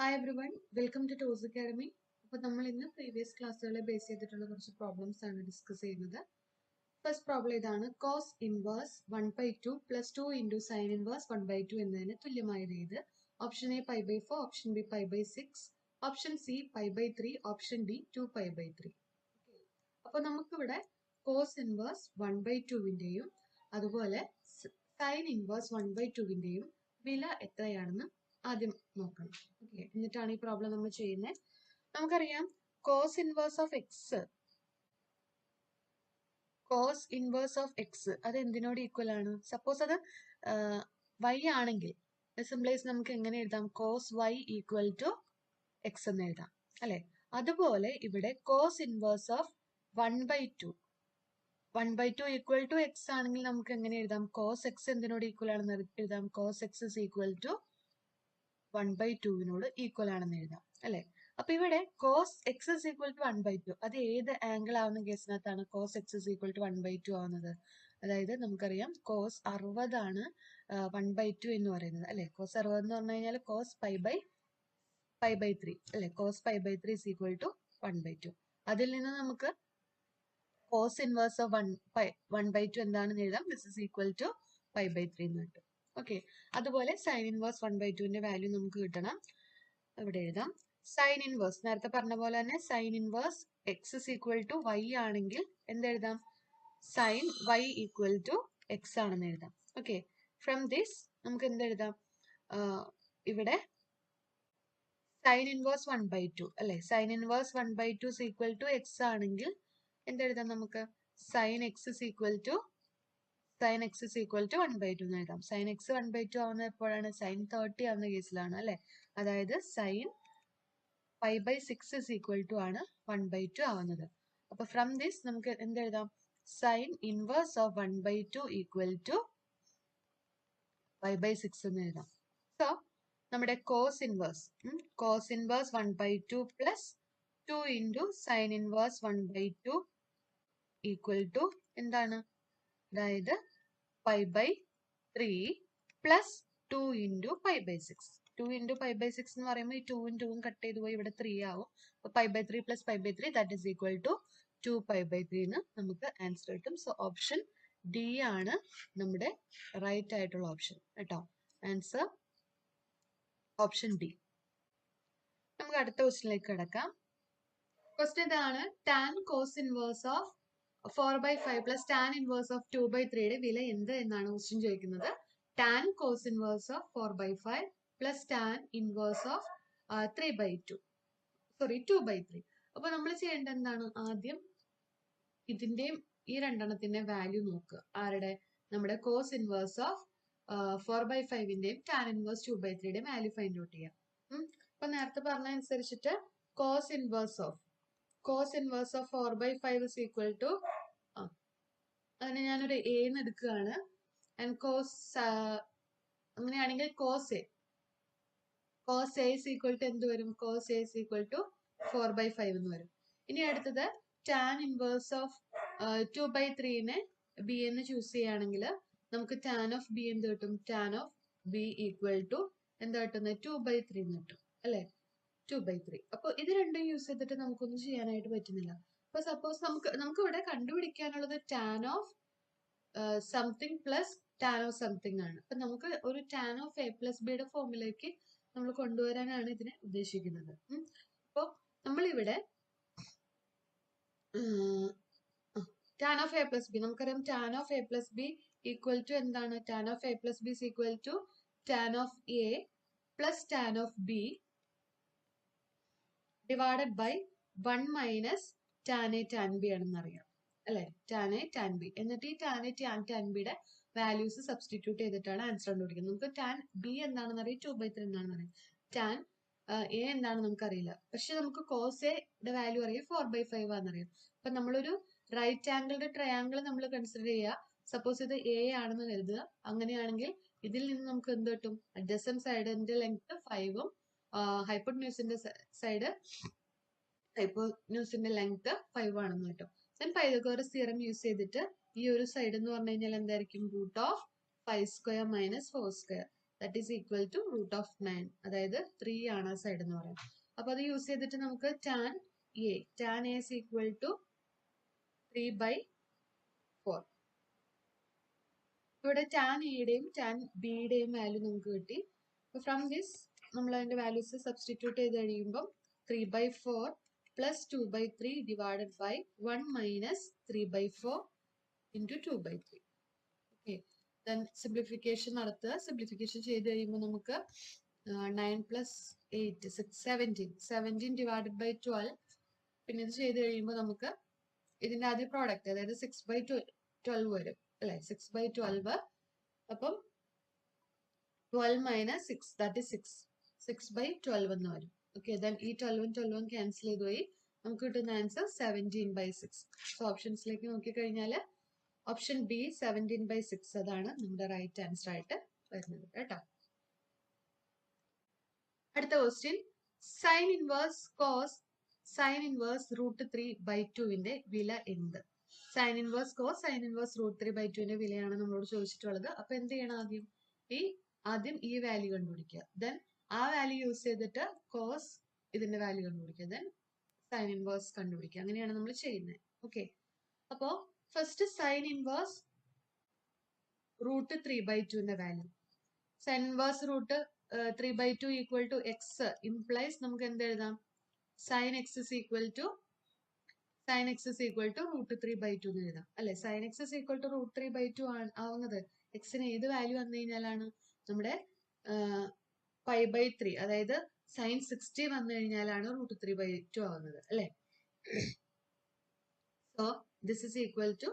Hi everyone welcome to Toss academy അപ്പോൾ നമ്മൾ ഇന്ന് പ്രീവിയസ് ക്ലാസ്സുകളെ ബേസ് ചെയ്തിട്ടുള്ള കുറച്ച് പ്രോബ്ലംസ് ആണ് ഡിസ്കസ് ചെയ്യുന്നത്. ഫസ്റ്റ് പ്രോബ്ലം ഇതാണ് cos inverse one by two plus two into sine inverse one by two എന്നതിന് തുല്യമായത് ഏത്? Option A pi by four option B pi by six option C pi by three option D two pi by three അപ്പോൾ നമുക്കിവിടെ cos inverse one by ടുവിന്റെയും അതുപോലെ sine inverse one by ടുവിന്റെയും വില എത്രയാണെന്ന് ആദ്യം നോക്കണം. ഓക്കെ എന്നിട്ടാണ് ഈ പ്രോബ്ലം നമ്മൾ ചെയ്യുന്നത് നമുക്കറിയാം cos inverse of x cos inverse of x അത് എന്തിനോട് ഈക്വൽ ആണ്? സപ്പോസ് അത് വൈ ആണെങ്കിൽ സിംപ്ലൈസ് നമുക്ക് എങ്ങനെ എഴുതാം? Cos y equal to x എന്ന് എഴുതാം. അല്ലെ? അതുപോലെ ഇവിടെ cos inverse of one by two one by two equal to x ആണെങ്കിൽ നമുക്ക് എങ്ങനെ എഴുതാം? കോസ് എക്സ് എന്തിനോട് ഈക്വൽ ആണെന്ന് എഴുതാം. Cos x equal to one by ടുവിനോട് equal ആണെന്ന് എഴുതാം അല്ലേ? അപ്പൊ ഇവിടെ cos x is equal to one by two അത് ഏത് ആംഗിൾ ആവുന്ന കേസിനകത്താണ് cos x is equal to one by two ആവുന്നത്? അതായത് നമുക്കറിയാം കോസ് അറുപതാണ് വൺ ബൈ ടു എന്ന് പറയുന്നത് അല്ലെ? കോസ് അറുപത് എന്ന് പറഞ്ഞു കഴിഞ്ഞാൽ cos pi by pi by three അല്ലെ? Cos pi by three is equal to one by two അതിൽ നിന്ന് നമുക്ക് cos inverse of one pi one by two എന്താണെന്ന് എഴുതാം this is equal to pi by three എന്ന് കിട്ടും. Okay അതുപോലെ sine inverse one by ടുവിന്റെ വാല്യൂ നമുക്ക് കിട്ടണം. ഇവിടെ എഴുതാം. സൈൻ ഇൻവേഴ്സ് നേരത്തെ പറഞ്ഞ പോലെ തന്നെ sine inverse x is equal to y ആണെങ്കിൽ എന്തെഴുതാം sine y equal to x ആണെന്ന് എഴുതാം. ഓക്കെ ഫ്രം ദിസ് നമുക്ക് എന്തെഴുതാം ഇവിടെ sine inverse one by two അല്ലെ? Sine inverse one by two equal to x ആണെങ്കിൽ എന്തെഴുതാം നമുക്ക്? Sine x is equal to sine x is equal to one by two എന്ന് എഴുതാം. Sine x one by two ആവുന്ന എപ്പോഴാണ് sine thirty ആവുന്ന കേസിലാണ് അല്ലെ? അതായത് sine five by six is equal to ആണ് വൺ ബൈ ടു ആവുന്നത്. അപ്പൊ ഫ്രം ദിസ് നമുക്ക് എന്തെഴുതാം sine inverse of one by two equal to five by six എന്ന് എഴുതാം. സോ നമ്മുടെ cos inverse cos inverse one by two plus two into sine inverse one by two equal to എന്താണ്? അതായത് pi by three plus two into pi by six two into pi by six എന്ന് പറയുമ്പോൾ ഈ ടൂവും ടൂവും cut ചെയ്ത് പോയി ഇവിടെ ത്രീ ആവും. അപ്പോൾ pi by three plus pi by three that is equal to two pi by three നമുക്ക് ആൻസർ കിട്ടും. സോ ഓപ്ഷൻ ഡി ആണ് നമ്മുടെ റൈറ്റ് ആയിട്ടുള്ള ഓപ്ഷൻ കേട്ടോ. ആൻസർ ഓപ്ഷൻ ഡി നമുക്ക് അടുത്ത ക്വസ്റ്റിനിലേക്ക് കിടക്കാം. ക്വസ്റ്റ്യൻ ഇതാണ് tan cos inverse of four by five plus tan inverse of two by ത്രീയുടെ വില എന്ത് എന്നാണ് ക്വസ്റ്റ്യൻ ചോദിക്കുന്നത്. Tan cos inverse of four by five plus tan inverse of three by two sorry two by three അപ്പൊ നമ്മൾ ചെയ്യേണ്ടത് എന്താണ്? ആദ്യം ഇതിന്റെയും ഈ രണ്ടെണ്ണത്തിന്റെ വാല്യൂ നോക്കുക. ആരുടെ? നമ്മുടെ cos inverse of four by ഫൈവിന്റെയും tan inverse two by ത്രീയുടെയും വാല്യൂ ഫൈൻഡ് ഔട്ട് ചെയ്യാം. അപ്പൊ നേരത്തെ പറഞ്ഞ അനുസരിച്ചിട്ട് cos inverse of cos inverse of four by five is equal to ആ. അതിന് ഞാനൊരു എന്ന് എടുക്കുകയാണ്. ആൻഡ് കോസ് അങ്ങനെയാണെങ്കിൽ cos A cos A is equal to എന്ത് വരും? Cos A is equal to four by five എന്ന് വരും. ഇനി അടുത്തത് tan inverse of two by ത്രീനെ B എന്ന് ചൂസ് ചെയ്യുകയാണെങ്കിൽ നമുക്ക് ടാൻ ഓഫ് ബി എന്ത് കിട്ടും? Tan of B equal to എന്താ കിട്ടുന്നത് ടു ബൈ ത്രീ എന്ന് കിട്ടും. അല്ലേ? ടു ബൈ ത്രീ അപ്പൊ ഇത് രണ്ടും യൂസ് ചെയ്തിട്ട് നമുക്കൊന്നും ചെയ്യാനായിട്ട് പറ്റുന്നില്ല. അപ്പൊ സപ്പോസ് നമുക്ക് നമുക്ക് ഇവിടെ കണ്ടുപിടിക്കാനുള്ളത് tan of something plus tan of something ആണ്. അപ്പൊ നമുക്ക് ഒരു ടാൻ ഓഫ് എ പ്ലസ് ബിയുടെ ഫോമിലേക്ക് നമ്മൾ കൊണ്ടുവരാനാണ് ഇതിനെ ഉദ്ദേശിക്കുന്നത്. അപ്പോൾ നമ്മളിവിടെ tan of A plus B നമുക്കറിയാം tan of A plus B equal to എന്താണ്? Tan of A plus B equal to tan of A plus tan of B divided by one minus tan A tan B ആണെന്ന് അറിയാം അല്ലെ? Tan A tan B എന്നിട്ട് ഈ tan A tan tan ബിയുടെ values substitute ചെയ്തിട്ടാണ് answer കണ്ടുപിടിക്കുന്നത്. നമുക്ക് tan B എന്താണെന്ന് അറിയാം ടു ബൈ ത്രീ എന്താണെന്ന് അറിയാം. ടാൻ എ എന്താണെന്ന് നമുക്കറിയില്ല. പക്ഷെ നമുക്ക് കോസ് എയുടെ വാല്യൂ അറിയാം ഫോർ ബൈ ഫൈവ് ആണെന്നറിയാം. അപ്പൊ നമ്മളൊരു റൈറ്റ് ആംഗിളുടെ ട്രയാംഗിൾ നമ്മൾ കൺസിഡർ ചെയ്യുക സപ്പോസ് ഇത് എ ആണെന്ന് കരുതുക. അങ്ങനെയാണെങ്കിൽ ഇതിൽ നിന്ന് നമുക്ക് എന്ത് കിട്ടും? അഡ്ജസൻ സൈഡിന്റെ ലെങ്ത് ഫൈവും ഹൈപ്പോട്ന്യൂസിന്റെ സൈഡ് ഹൈപ്പോന്യൂസിന്റെ ലെങ്ത് ഫൈവ് ആണെന്ന് കിട്ടും. ദെൻ പൈതഗോറസ് തിയറം യൂസ് ചെയ്തിട്ട് ഈ ഒരു സൈഡ് എന്ന് പറഞ്ഞു കഴിഞ്ഞാൽ എന്തായിരിക്കും? Root of five square minus four square that is equal to root of nine അതായത് ത്രീ ആണ് ആ സൈഡ് എന്ന് പറയുന്നത്. അപ്പൊ അത് യൂസ് ചെയ്തിട്ട് നമുക്ക് tan A tan A is equal to three by four ഇവിടെ ടാൻ എയുടെയും ടാൻ ബിയുടെയും വാല്യൂ നമുക്ക് കിട്ടി. ഫ്രം ദിസ് നമ്മൾ അതിന്റെ വാല്യൂസ് സബ്സ്റ്റിറ്റ്യൂട്ട് ചെയ്ത് കഴിയുമ്പോൾ three by four plus two by three divided by one minus three by four into two by three okay then simplification നടത്തുക. സിംപ്ലിഫിക്കേഷൻ ചെയ്ത് കഴിയുമ്പോൾ നമുക്ക് nine plus eight six seventeen seventeen divided by twelve പിന്നെ ഇത് ചെയ്ത് കഴിയുമ്പോൾ നമുക്ക് ഇതിന്റെ ആദ്യ പ്രോഡക്റ്റ് അതായത് സിക്സ് ബൈ ട്വൽവ് വരും. അല്ലെ? സിക്സ് ബൈ ട്വൽവ് അപ്പം twelve minus six that is six six by twelve എന്ന് വരും. ഓക്കെ ദെൻ ഈ ട്വൽവും ട്വൽവും ക്യാൻസൽ ചെയ്ത് പോയി. നമുക്ക് കിട്ടുന്ന answer seventeen by six so ഓപ്ഷൻസിലേക്ക് നോക്കിക്കഴിഞ്ഞാൽ option B seventeen by six അതാണ് നമ്മുടെ റൈറ്റ് ആൻസർ ആയിട്ട് വരുന്നത് കേട്ടോ. അടുത്ത question sine inverse cos sine inverse root three by ടുവിന്റെ വില എന്ത്? Sine inverse cos sine inverse root three by ടുവിന്റെ വിലയാണ് നമ്മളോട് ചോദിച്ചിട്ടുള്ളത്. അപ്പൊ എന്ത് ചെയ്യണം ആദ്യം? ഈ ആദ്യം ഈ വാല്യൂ കണ്ടുപിടിക്കുക. ദെൻ ആ വാല്യൂ യൂസ് ചെയ്തിട്ട് കോസ് ഇതിന്റെ വാല്യൂ കണ്ടുപിടിക്കുക. ദെൻ സൈൻ ഇൻവേഴ്സ് കണ്ടുപിടിക്കുക. അങ്ങനെയാണ് നമ്മൾ ചെയ്യുന്നത്. ഓക്കെ അപ്പോ first sine inverse root three by ടുവിന്റെ value sine inverse root three by two equal to x implies നമുക്ക് എന്ത് എഴുതാം? Sine x is equal to sine x is equal to root three by two എന്ന് എഴുതാം. അല്ലെ? Sine x is equal to root three by two ആവുന്നത്. എക്സിന് ഏത് value വന്നു കഴിഞ്ഞാലാണ് നമ്മുടെ ഫൈവ് ബൈ ത്രീ അതായത് സൈൻ സിക്സ്റ്റി വന്നു കഴിഞ്ഞാലാണ് റൂട്ട് ത്രീ ബൈ ടു ആവുന്നത് അല്ലെ? So this is equal to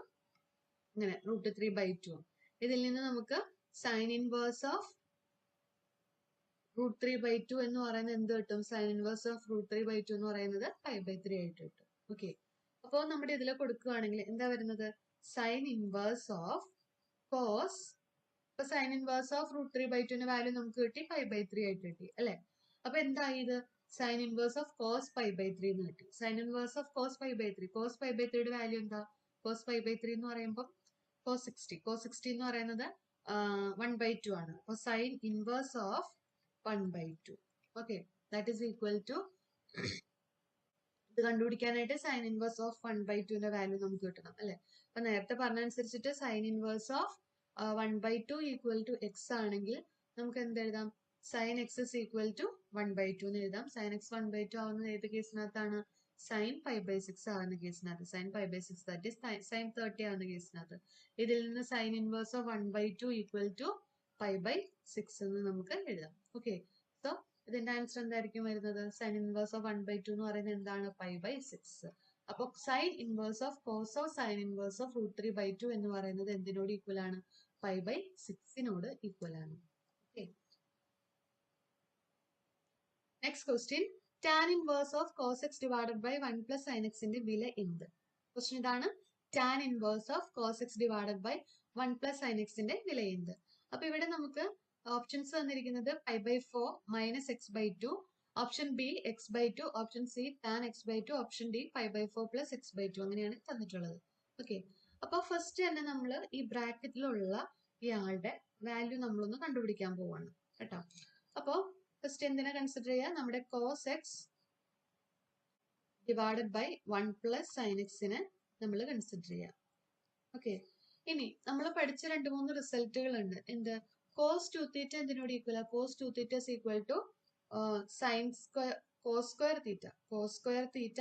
ഇങ്ങനെ റൂട്ട് ത്രീ ബൈ ടു ഇതിൽ നിന്ന് നമുക്ക് sine inverse of root three by two എന്ന് പറയുന്നത് എന്ത് കിട്ടും? Sine inverse of root three by two എന്ന് പറയുന്നത് ഫൈവ് ബൈ ത്രീ ആയിട്ട് കിട്ടും. ഓക്കെ അപ്പോൾ നമ്മുടെ ഇതിൽ കൊടുക്കുകയാണെങ്കിൽ എന്താ വരുന്നത്? സൈൻ ഇൻവേഴ്സ് ഓഫ് കോസ് ഇപ്പൊ sine inverse of root three by ടുവിന്റെ വാല്യൂ നമുക്ക് കിട്ടി ഫൈവ് ബൈ ത്രീ ആയിട്ട് കിട്ടി അല്ലെ? അപ്പൊ എന്തായി ഇത് sine inverse of cos five by three എന്ന് കിട്ടി sine inverse of cos five by three cos five by ത്രീയുടെ വാല്യൂ എന്താ? കോസ് ഫൈവ് ബൈ ത്രീ എന്ന് പറയുമ്പോൾ കോസ് സിക്സ്റ്റി കോസ് സിക്സ്റ്റി എന്ന് പറയുന്നത് വൺ ബൈ ടു ആണ്. അപ്പൊ sine inverse of one by two okay that is equal to ഇത് കണ്ടുപിടിക്കാനായിട്ട് sine inverse of one by ടുവിന്റെ വാല്യൂ നമുക്ക് കിട്ടണം അല്ലെ? അപ്പൊ നേരത്തെ പറഞ്ഞ അനുസരിച്ചിട്ട് sine inverse of one by two equal to x ആണെങ്കിൽ നമുക്ക് എന്ത് എഴുതാം? Sine x is equal to one by two എന്ന് എഴുതാം. Sine x one by two ആവുന്നത് ഏത് കേസിനകത്താണ് സൈൻ ഫൈവ് ബൈ സിക്സ് ആവുന്ന കേസിനകത്ത് sine five by six that is sine thirty ആവുന്ന കേസിനകത്ത് ഇതിൽ നിന്ന് sine inverse of one by two equal to five by six എന്ന് നമുക്ക് എഴുതാം. ഓക്കെ സോ ഇതിന്റെ ആൻസർ എന്തായിരിക്കും വരുന്നത്? Sine inverse of one by two എന്ന് പറയുന്നത് എന്താണ്? ഫൈവ് ബൈ സിക്സ് അപ്പൊ sine inverse of cos of sine inverse of root three by two എന്ന് പറയുന്നത് എന്തിനോട് ഈക്വൽ ആണ്? ഫൈവ് ബൈ സിക്സിനോട് ഈക്വൽ ആണ്. Next question tan inverse of cos x divided by one plus sine എക്സിന്റെ വില എന്ത്? ക്വസ്റ്റ്യൻ ഇതാണ്. Tan inverse of cos x divided by one plus sine എക്സിന്റെ വില എന്ത്? അപ്പൊ ഇവിടെ നമുക്ക് ഓപ്ഷൻസ് തന്നിരിക്കുന്നത് five by four minus x by two option B x by two option C tan x by two option D five by four plus x by two അങ്ങനെയാണ് തന്നിട്ടുള്ളത്. Okay അപ്പൊ ഫസ്റ്റ് തന്നെ നമ്മൾ ഈ ബ്രാക്കറ്റിലുള്ള ഇയാളുടെ വാല്യൂ നമ്മളൊന്ന് കണ്ടുപിടിക്കാൻ പോവാണ് കേട്ടോ. അപ്പോ ഫസ്റ്റ് എന്തിനാ കൺസിഡർ ചെയ്യുക നമ്മുടെ cos x divided by one plus sine എക്സിനെ നമ്മൾ കൺസിഡർ ചെയ്യാം. ഓക്കെ ഇനി നമ്മൾ പഠിച്ച രണ്ട് മൂന്ന് റിസൾട്ടുകൾ ഉണ്ട് എന്ത്? Cos two theta എന്തിനോട് equal cos two theta equal to sine square cos square theta cos square theta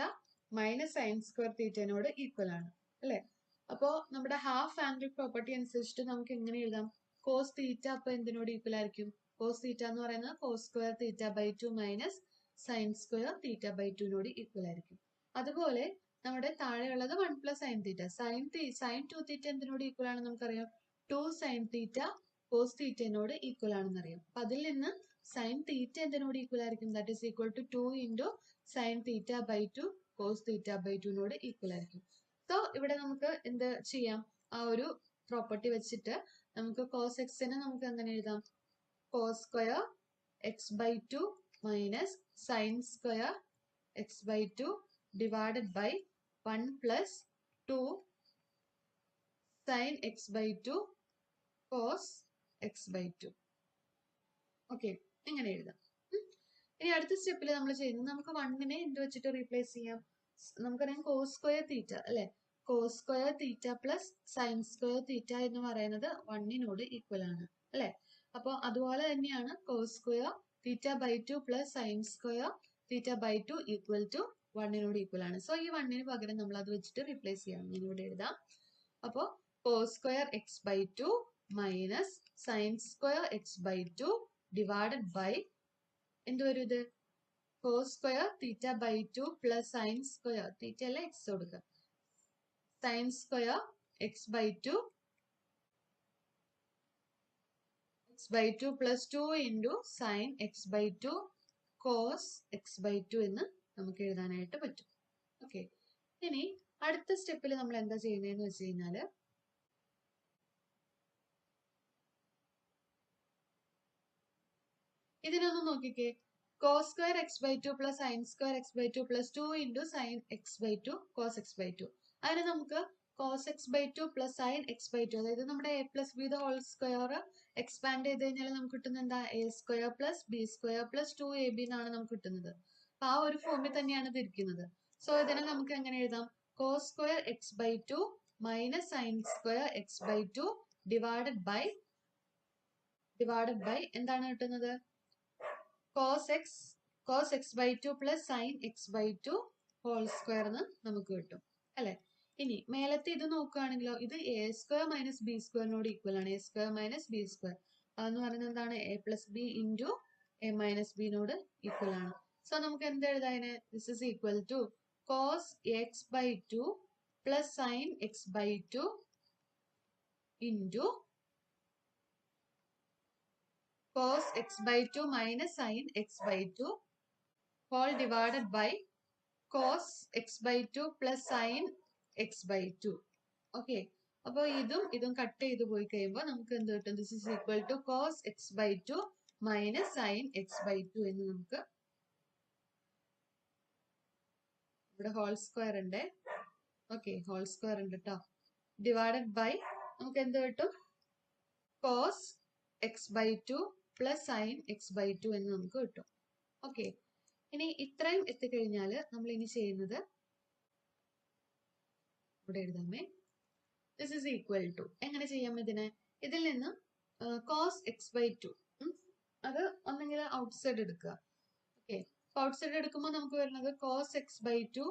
minus sine square തീറ്റനോട് equal ആണ്. അല്ലെ? അപ്പോ നമ്മുടെ ഹാഫ് ആംഗിൾ പ്രോപ്പർട്ടി അനുസരിച്ചിട്ട് നമുക്ക് എങ്ങനെ എഴുതാം? കോസ് തീറ്റ അപ്പൊ എന്തിനോട് ഈക്വൽ ആയിരിക്കും? കോസ് തീറ്റ എന്ന് പറയുന്നത് cos square theta by two minus sine square theta by ടുവിനോട് equal ആയിരിക്കും. അതുപോലെ നമ്മുടെ താഴെയുള്ളത് one plus sine theta sine sine two theta എന്തിനോട് equal ആണെന്ന് നമുക്കറിയാം? ടു സൈൻ തീറ്റ കോസ് തീറ്റനോട് ഈക്വൽ ആണെന്ന് അറിയാം. അപ്പൊ അതിൽ നിന്ന് സൈൻ തീറ്റ എന്തിനോട് ഈക്വൽ ആയിരിക്കും? That is equal to two into sine theta by two cos theta by ടുവിനോട് equal ആയിരിക്കും. സോ ഇവിടെ നമുക്ക് എന്ത് ചെയ്യാം? ആ ഒരു പ്രോപ്പർട്ടി വെച്ചിട്ട് നമുക്ക് കോസ് എക്സിനെ നമുക്ക് എങ്ങനെ എഴുതാം? Cos square x by two minus sine square x by two divided by one plus two sine x by two cos x by two okay ഇങ്ങനെ എഴുതാം. ഇനി അടുത്ത സ്റ്റെപ്പിൽ നമ്മൾ ചെയ്യുന്നത് നമുക്ക് വണ്ണിനെ എന്ത് വെച്ചിട്ട് റീപ്ലേസ് ചെയ്യാം? നമുക്കറിയാം കോസ് സ്ക്വയർ തീറ്റ അല്ലെ? Cos square theta plus sine square theta എന്ന് പറയുന്നത് വണ്ണിനോട് ഈക്വൽ ആണ് അല്ലേ? അപ്പോൾ അതുപോലെ തന്നെയാണ് cos square theta by two plus sine square theta by two equal two വണ്ണിനോട് equal ആണ്. സോ ഈ വണ്ണിന് പകരം നമ്മൾ അത് വെച്ചിട്ട് റീപ്ലേസ് ചെയ്യാം. ഞാൻ ഇവിടെ എഴുതാം. അപ്പോൾ cos square x by two minus sine square x by two divided by എന്ത് വരും ഇത്? Cos square theta by two plus sine square theta അല്ല എക്സ് കൊടുക്കുക. Sine square x by two x by two plus two into sine x by two cos x by two എന്ന് നമുക്ക് എഴുതാനായിട്ട് പറ്റും. Okay ഇനി അടുത്ത സ്റ്റെപ്പിൽ നമ്മൾ എന്താ ചെയ്യുന്നതെന്ന് വെച്ച് കഴിഞ്ഞാൽ ഇതിനൊന്ന് നോക്കിക്കേ. Cos square x by two plus sine square x by two plus two into sine x by two cos x by two അതിന് നമുക്ക് cos x by two plus sine x by two അതായത് നമ്മുടെ a plus b the whole square expand ചെയ്ത് കഴിഞ്ഞാൽ നമുക്ക് കിട്ടുന്ന എന്താ? A square plus b square plus two a b എന്നാണ് നമുക്ക് കിട്ടുന്നത്. അപ്പൊ ആ ഒരു ഫോമിൽ തന്നെയാണ് ഇരിക്കുന്നത് സോ ഇതിനെ നമുക്ക് എങ്ങനെ എഴുതാം? Cos square x by two minus sine square x by two divided by divided by എന്താണ് കിട്ടുന്നത്? Cos x cos x by two plus sine x by two whole square എന്ന് നമുക്ക് കിട്ടും. അല്ലെ? ഇനി മേലത്തെ ഇത് നോക്കുകയാണെങ്കിലോ ഇത് എ സ്ക്വയർ മൈനസ് ബി സ്ക്വയറിനോട് ഈക്വൽ ആണ്. A square minus b square അതെന്ന് പറയുന്നത് എന്താണ്? A plus b into a minus ബിനോട് equal ആണ്. സോ നമുക്ക് എന്ത് എഴുതാതിന് this is equal to cos x by two plus sine x by two into cos x by 2 minus sin x by 2 whole divided by cos x by 2 plus sin x by 2 okay അപ്പോൾ ഇതും ഇതും cut ചെയ്ത് പോയി കഴിയുമ്പോൾ നമുക്ക് എന്ത് കിട്ടും? This is equal to cos x by two minus sine x by two എന്ന് നമുക്ക് ഇവിടെ ഹോൾ സ്ക്വയർ ഉണ്ട്. ഓക്കെ ഹോൾ സ്ക്വയർ ഉണ്ട് കേട്ടോ ഡിവൈഡഡ് ബൈ നമുക്ക് എന്ത് കിട്ടും? Cos x by two plus sine x by two എന്ന് നമുക്ക് കിട്ടും. ഓക്കെ ഇനി ഇത്രയും എത്തിക്കഴിഞ്ഞാൽ നമ്മൾ ഇനി ചെയ്യുന്നത് ഇവിടെ എഴുതാമേ. ദിസ് ഇസ് ഈക്വൽ ടു എങ്ങനെ ചെയ്യാം ഇതിനെ? ഇതിൽ നിന്ന് കോസ് എക്സ് ബൈ ടു അത് ഒന്നെങ്കിൽ ഔട്ട്സൈഡ് എടുക്കുക. ഓക്കെ ഔട്ട് സൈഡ് എടുക്കുമ്പോൾ നമുക്ക് വരുന്നത് cos x by two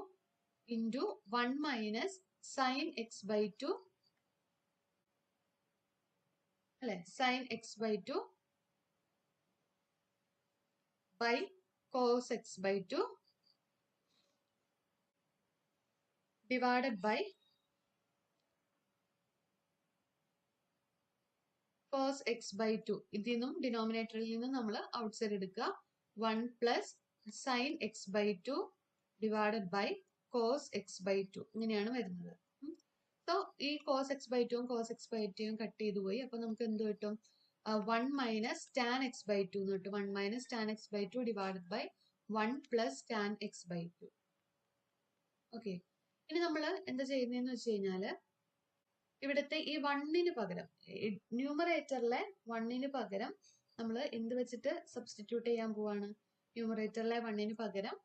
into one minus sine x by two അല്ലെ? Sine x by two by cos x by two divided by cos x by two ഇതിൽ നിന്നും ഡിനോമിനേറ്ററിൽ നിന്നും നമ്മൾ ഔട്ട് സൈഡ് എടുക്കുക. One plus sine x by two divided by cos x by two ഇങ്ങനെയാണ് വരുന്നത്. So ഈ കോസ് എക്സ് ബൈ ടുവും കോസ് എക്സ് ബൈ ടുവും കട്ട് ചെയ്തു പോയി. അപ്പൊ നമുക്ക് എന്ത് കിട്ടും? One minus tan x by two എന്ന് കിട്ടും. One minus tan x by two divided by one plus tan x by two okay ഇനി നമ്മൾ എന്താ ചെയ്യുന്നതെന്ന് വെച്ച് കഴിഞ്ഞാൽ ഇവിടുത്തെ ഈ വണ്ണിന് പകരം ന്യൂമറേറ്ററിലെ വണ്ണിന് പകരം നമ്മൾ എന്ത് വെച്ചിട്ട് സബ്സ്റ്റിറ്റ്യൂട്ട് ചെയ്യാൻ പോവാണ്? ന്യൂമറേറ്ററിലെ വണ്ണിന് പകരം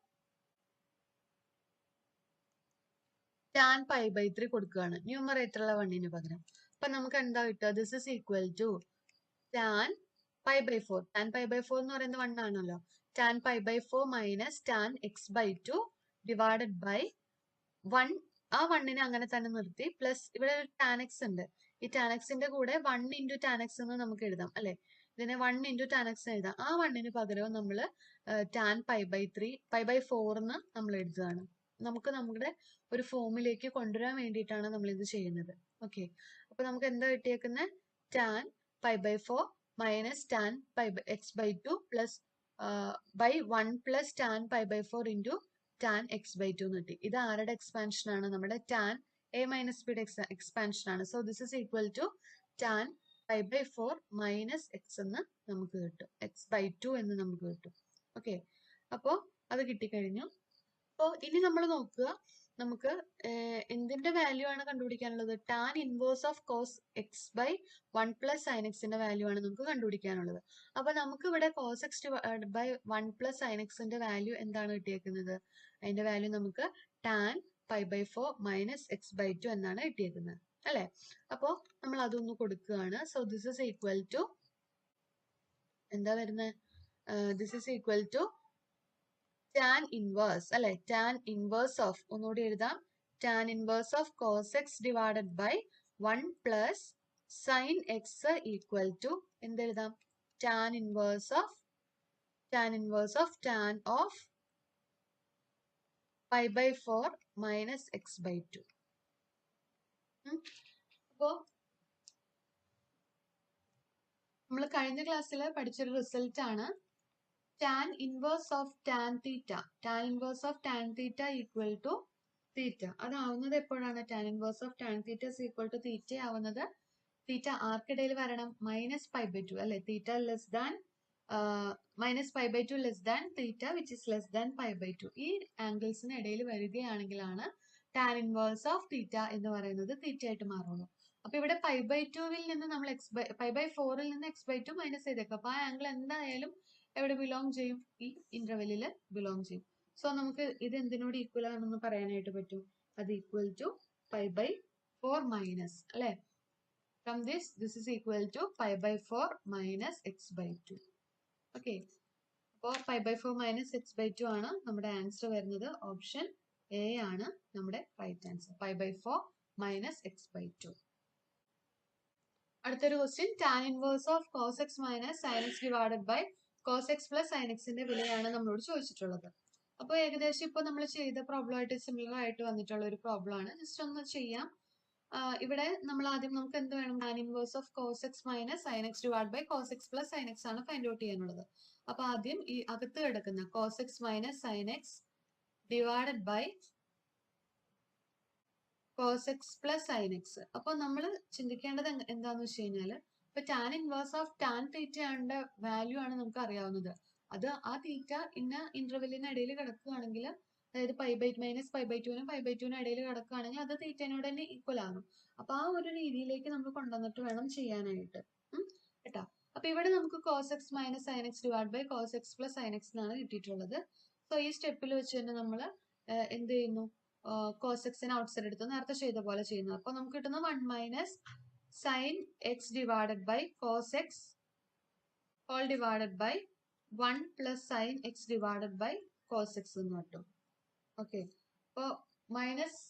ടാൻ പൈ ബൈ ത്രീ കൊടുക്കുകയാണ്. ന്യൂമറേറ്ററിലെ വണ്ണിന് പകരം. അപ്പൊ നമുക്ക് എന്താ കിട്ടുക? This is equal to tan pi by four tan pi by four എന്ന് പറയുന്നത് വൺ ആണല്ലോ. Tan pi by four minus tan x by two divided by one ആ വണ്ണിനെ അങ്ങനെ തന്നെ നിർത്തി. പ്ലസ് ഇവിടെ ഒരു ടാനക്സ് ഉണ്ട്. ഈ ടാനക്സിന്റെ കൂടെ വൺ ഇന്റു ടാനക്സ് എന്ന് നമുക്ക് എഴുതാം അല്ലെ? ഇതിനെ വൺ ഇന്റു ടാനക്സ് എഴുതാം. ആ വണ്ണിന് പകരം നമ്മൾ tan pi by three pi by ഫോർന്ന് നമ്മൾ എഴുതുകയാണ്. നമുക്ക് നമ്മുടെ ഒരു ഫോമിലേക്ക് കൊണ്ടുവരാൻ വേണ്ടിയിട്ടാണ് നമ്മൾ ഇത് ചെയ്യുന്നത്. ഓക്കെ അപ്പൊ നമുക്ക് എന്താ കിട്ടിയേക്കുന്നത് tan pi by four minus tan pi x by two plus by one plus tan pi by four into tan x by two എന്ന് കിട്ടി. ഇത് ആരുടെ എക്സ്പാൻഷൻ ആണ്? നമ്മുടെ ടാൻ എ മൈനസ് ബിയുടെ എക്സ്പാൻഷൻ ആണ്. So this is equal to tan pi by four minus x എന്ന് നമുക്ക് കിട്ടും. എക്സ് ബൈ ടു എന്ന് നമുക്ക് കിട്ടും. ഓക്കെ അപ്പോൾ അത് കിട്ടിക്കഴിഞ്ഞു. അപ്പോൾ ഇനി നമ്മൾ നോക്കുക നമുക്ക് എന്തിന്റെ വാല്യൂ ആണ് കണ്ടുപിടിക്കാനുള്ളത്? Tan inverse of cos x by one plus sine എക്സിന്റെ വാല്യൂ ആണ് നമുക്ക് കണ്ടുപിടിക്കാനുള്ളത്. അപ്പൊ നമുക്ക് ഇവിടെ cos x by one plus sine എക്സിന്റെ വാല്യൂ എന്താണ് കിട്ടിയേക്കുന്നത്? അതിന്റെ വാല്യൂ നമുക്ക് tan pi by four minus x by two എന്നാണ് കിട്ടിയേക്കുന്നത്. അല്ലെ? അപ്പോ നമ്മൾ അതൊന്ന് കൊടുക്കുകയാണ്. So this is equal to എന്താ വരുന്നത്? This is equal to tan inverse അല്ലെ? ടാൻ ഇൻവേഴ്സ് ഓഫ് ഒന്നുകൂടി എഴുതാം. Tan inverse of cos x divided by one plus sine x equal to എന്തെഴുതാം? Tan inverse of tan inverse of tan of pi by four minus x by two അപ്പോ നമ്മൾ കഴിഞ്ഞ ക്ലാസ്സിൽ പഠിച്ചൊരു result ആണ്. Tan inverse of tan theta tan inverse of tan theta equal to theta അതാവുന്നത് എപ്പോഴാണ്? Tan inverse of tan theta equal to theta ആവുന്നത് theta ആർക്കിടയിൽ വരണം? മൈനസ് പൈ ബൈ ടു അല്ലെ? Theta less than minus pi by two less than theta which is less than pi by two ഈ ആംഗിൾസിന് ഇടയിൽ വരികയാണെങ്കിലാണ് tan inverse of theta എന്ന് പറയുന്നത് തീറ്റയായിട്ട് മാറുള്ളൂ. അപ്പൊ ഇവിടെ പൈ ബൈ ടുവിൽ നിന്ന് നമ്മൾ എക്സ് ബൈ പൈ ബൈ ഫോറിൽ നിന്ന് എക്സ് ബൈ ടു മൈനസ് ചെയ്തേക്കും. അപ്പൊ ആ ആംഗിൾ എന്തായാലും എവിടെ ബിലോങ് ചെയ്യും? ഈ ഇന്റർവെല്ലിൽ ബിലോങ് ചെയ്യും. സോ നമുക്ക് ഇത് എന്തിനോട് ഈക്വൽ ആണെന്ന് പറയാനായിട്ട് പറ്റും? അത് equal to pi by four minus അല്ലെ? From this this is equal to pi by four minus x by two okay അപ്പോൾ pi by four minus x by two ആണ് നമ്മുടെ ആൻസർ വരുന്നത്. ഓപ്ഷൻ എ ആണ് നമ്മുടെ right answer pi by four minus x by two അടുത്തൊരു question tan inverse of cos x minus sine divided by cos x plus sine എക്സിന്റെ വിലയാണ് നമ്മളോട് ചോദിച്ചിട്ടുള്ളത്. അപ്പോൾ ഏകദേശം ഇപ്പോൾ നമ്മൾ ചെയ്ത പ്രോബ്ലം ആയിട്ട് സിമിലർ ആയിട്ട് വന്നിട്ടുള്ള ഒരു പ്രോബ്ലം ആണ്. ജസ്റ്റ് ഒന്ന് ചെയ്യാം. ഇവിടെ നമ്മൾ ആദ്യം നമുക്ക് എന്ത് വേണം? Tan inverse of cos x minus sine x divide by cos x plus sine x ആണ് ഫൈൻഡ് ഔട്ട് ചെയ്യാനുള്ളത്. അപ്പൊ ആദ്യം ഈ അകത്ത് കിടക്കുന്ന cos x minus sine x divided by cos x plus sine x അപ്പൊ നമ്മൾ ചിന്തിക്കേണ്ടത് എന്താന്ന് വെച്ച് കഴിഞ്ഞാൽ ഇപ്പൊ ടാൻ ഇൻവേഴ്സ് ഓഫ് ടാൻ തീറ്റയുടെ വാല്യൂ ആണ് നമുക്ക് അറിയാവുന്നത്. അത് ആ തീറ്റ ഇന്ന ഇന്റർവെല്ലിന് ഇടയിൽ കിടക്കുകയാണെങ്കിൽ അതായത് pi by minus pi by ടുവിനും pi by ടുവിനും ഇടയിൽ കിടക്കുകയാണെങ്കിൽ അത് തീറ്റേനോട് തന്നെ ഈക്വൽ ആകും. അപ്പൊ ആ ഒരു രീതിയിലേക്ക് നമ്മൾ കൊണ്ടുവന്നിട്ട് വേണം ചെയ്യാനായിട്ട്. കേട്ടോ? അപ്പൊ ഇവിടെ നമുക്ക് cos x minus sine x divide by cos x plus sine x എന്നാണ് കിട്ടിയിട്ടുള്ളത്. സോ ഈ സ്റ്റെപ്പിൽ വെച്ച് തന്നെ നമ്മൾ എന്ത് ചെയ്യുന്നു? കോസ് എക്സിന് ഔട്ട്സൈഡ് എടുത്ത് നേരത്തെ ചെയ്ത പോലെ ചെയ്യുന്നു. അപ്പൊ നമുക്ക് കിട്ടുന്ന one minus sine x divided by cos x whole divided by one plus sine x divided by cos x എന്ന് കിട്ടും. ഓക്കെ അപ്പോൾ minus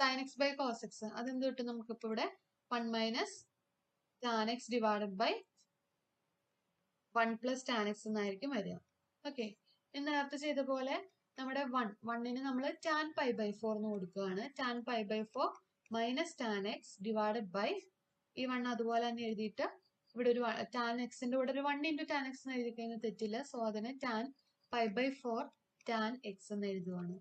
sine x by cos x അതെന്ത് കിട്ടും നമുക്കിപ്പോൾ ഇവിടെ? One minus tan x divided by one plus tan x എന്നായിരിക്കും വരിക. Okay ഇന്ന് നേരത്തെ ചെയ്ത പോലെ നമ്മുടെ വൺ വണ്ണിന് നമ്മൾ ടാൻ പൈ ബൈ ഫോർ എന്ന് കൊടുക്കുകയാണ്. Tan pi by four minus tan x divided by ഈ വൺ അതുപോലെ തന്നെ എഴുതിയിട്ട് ഇവിടെ ഒരു ടാൻ എക്സിന്റെ കൂടെ ഒരു വൺ ഇന്റു ടാൻ എക്സ് എന്ന് എഴുതി കഴിഞ്ഞാൽ തെറ്റില്ല. സോ അതിന് tan pi by four tan x എന്ന് എഴുതുവാണ്.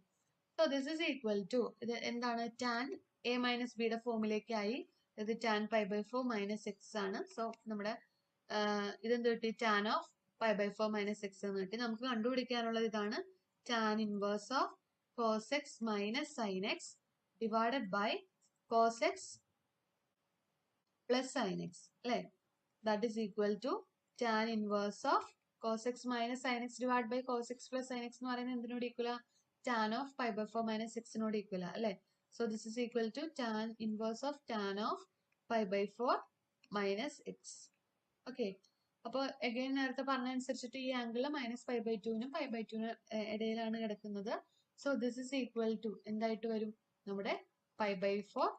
So this is equal to ഇത് എന്താണ്? ടാൻ എ മൈനസ് ബിയുടെ ഫോമിലേക്കായി ഇത് tan pi by four minus x ആണ്. സോ നമ്മുടെ ഇതെന്ത് കിട്ടി? Tan of pi by four minus x എന്ന് കിട്ടി. നമുക്ക് കണ്ടുപിടിക്കാനുള്ളത് ഇതാണ്. Tan inverse of cos x minus sine x divided by cos x plus sine x അല്ലേ that is equal to tan inverse of cos x minus sine x divide by cos x plus sine x എന്ന് പറയുന്നത് എന്തിനോട് ഈക്വല tan of pi by four minus എക്സിനോട് ഈക്വല അല്ലേ so this is equal to tan inverse of tan of pi by four minus x okay അപ്പോൾ again നേരത്തെ പറഞ്ഞ അനുസരിച്ചിട്ട് ഈ ആംഗിൾ മൈനസ് ഫൈവ് ബൈ ടുവിനും ഫൈവ് ബൈ ടുവിനും ഇടയിലാണ് കിടക്കുന്നത്. So this is equal to എന്തായിട്ട് വരും? നമ്മുടെ pi by four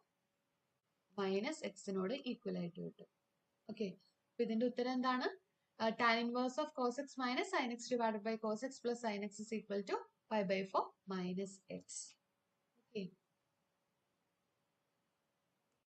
minus എക്സിനോട് equal ആയിട്ട് കിട്ടും. ഓക്കെ അപ്പൊ ഇതിന്റെ ഉത്തരം എന്താണ്? Tan inverse of cos x minus sine x divided by cos x plus sine x is equal to pi by four minus x okay